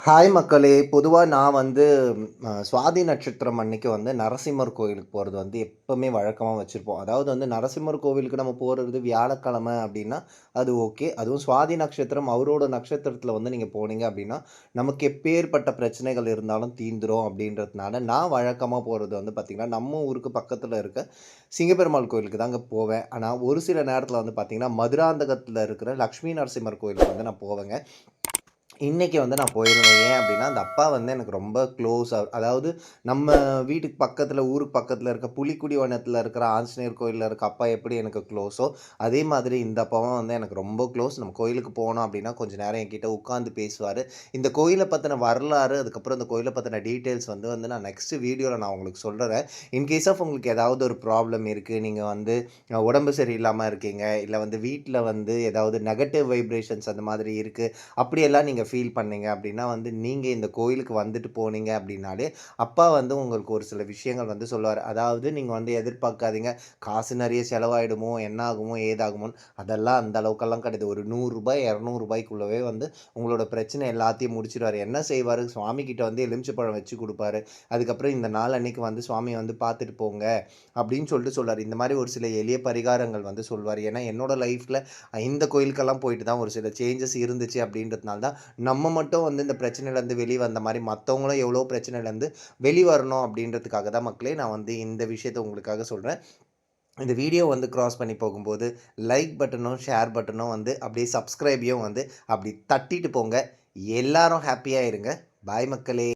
Hi மக்களே! பொதுவாக நான் வந்து சுவாதி நட்சத்திரம் அன்னைக்கு வந்து நரசிம்மர் கோயிலுக்கு போகிறது வந்து எப்போவுமே வழக்கமாக வச்சுருப்போம் அதாவது வந்து நரசிம்மர் கோவிலுக்கு நம்ம போகிறது வியாழக்கிழமை அப்படின்னா அது ஓகே. அதுவும் சுவாதி நட்சத்திரம் அவரோட நட்சத்திரத்தில் வந்து நீங்கள் போனீங்க அப்படின்னா நமக்கு எப்பேற்பட்ட பிரச்சனைகள் இருந்தாலும் தீந்துரும் அப்படின்றதுனால நான் வழக்கமாக போகிறது வந்து பார்த்திங்கன்னா நம்ம ஊருக்கு பக்கத்தில் இருக்க சிங்கப்பெருமாள் கோயிலுக்கு தாங்க போவேன். ஆனால் ஒரு சில நேரத்தில் வந்து பார்த்திங்கன்னா மதுராந்தகத்தில் இருக்கிற லக்ஷ்மி நரசிம்மர் கோயிலுக்கு வந்து நான் போவேங்க. இன்றைக்கி வந்து நான் போயிருந்தேன். ஏன் அப்படின்னா அந்த அப்பா வந்து எனக்கு ரொம்ப க்ளோஸ். அதாவது நம்ம வீட்டுக்கு பக்கத்தில் ஊருக்கு பக்கத்தில் இருக்க புலிக்குடி வனத்தில் இருக்கிற ஆஞ்சநேயர் கோயிலில் இருக்க அப்பா எப்படி எனக்கு க்ளோஸோ, அதே மாதிரி இந்த அப்பாவும் வந்து எனக்கு ரொம்ப க்ளோஸ். நம்ம கோயிலுக்கு போனோம் அப்படின்னா கொஞ்சம் நேரம் என்கிட்ட உட்காந்து பேசுவார் இந்த கோயிலை பற்றின வரலாறு, அதுக்கப்புறம் இந்த கோயிலை பற்றின டீட்டெயில்ஸ் வந்து வந்து நான் நெக்ஸ்ட் வீடியோவில் நான் உங்களுக்கு சொல்கிறேன் இன்கேஸ் ஆஃப் உங்களுக்கு ஏதாவது ஒரு ப்ராப்ளம் இருக்குது நீங்கள் வந்து உடம்பு சரியில்லாமல் இருக்கீங்க. இல்லை வந்து வீட்டில் வந்து ஏதாவது நெகட்டிவ் வைப்ரேஷன்ஸ் அந்த மாதிரி இருக்குது அப்படியெல்லாம் நீங்கள் ஃபீல் பண்ணீங்க அப்படின்னா வந்து, நீங்கள் இந்த கோயிலுக்கு வந்துட்டு போனீங்க அப்படின்னாலே அப்பா வந்து உங்களுக்கு ஒரு சில விஷயங்கள் வந்து சொல்லுவார் அதாவது நீங்கள் வந்து எதிர்பார்க்காதீங்க. காசு நிறைய செலவாயிடுமோ, என்ன ஆகுமோ, ஏதாகுமோன்னு. அதெல்லாம் அந்த அளவுக்கெல்லாம் கிடையாது. ஒரு நூறுரூபா இரநூறுபாய்க்குள்ளவே வந்து உங்களோட பிரச்சனை எல்லாத்தையும் முடிச்சிடுவார் என்ன செய்வார் சுவாமிகிட்டே வந்து எலுமிச்சப்பழம் வச்சு கொடுப்பாரு அதுக்கப்புறம் இந்த நாள் அன்னைக்கு வந்து சுவாமி வந்து பார்த்துட்டு போங்க அப்படின்னு சொல்லிட்டு சொல்வார் இந்த மாதிரி ஒரு சில எளிய பரிகாரங்கள் வந்து சொல்வார் ஏன்னா, என்னோட லைஃப்பில் இந்த கோயிலுக்கெல்லாம் போயிட்டு தான் ஒரு சில சேஞ்சஸ் இருந்துச்சு அப்படின்றதுனால தான், நம்ம மட்டும் வந்து இந்த பிரச்சனையிலேருந்து வெளியே வந்த மாதிரி மற்றவங்களும் எவ்வளோ பிரச்சனையிலேருந்து வெளி வரணும் தான் மக்களே, நான் வந்து இந்த விஷயத்தை உங்களுக்காக சொல்கிறேன் இந்த வீடியோ வந்து க்ராஸ் பண்ணி போகும்போது, லைக் பட்டனும், ஷேர் பட்டனும் வந்து அப்படியே சப்ஸ்கிரைபையும் வந்து அப்படி தட்டிட்டு போங்க. எல்லாரும் ஹாப்பியாக இருங்க. பாய் மக்களே!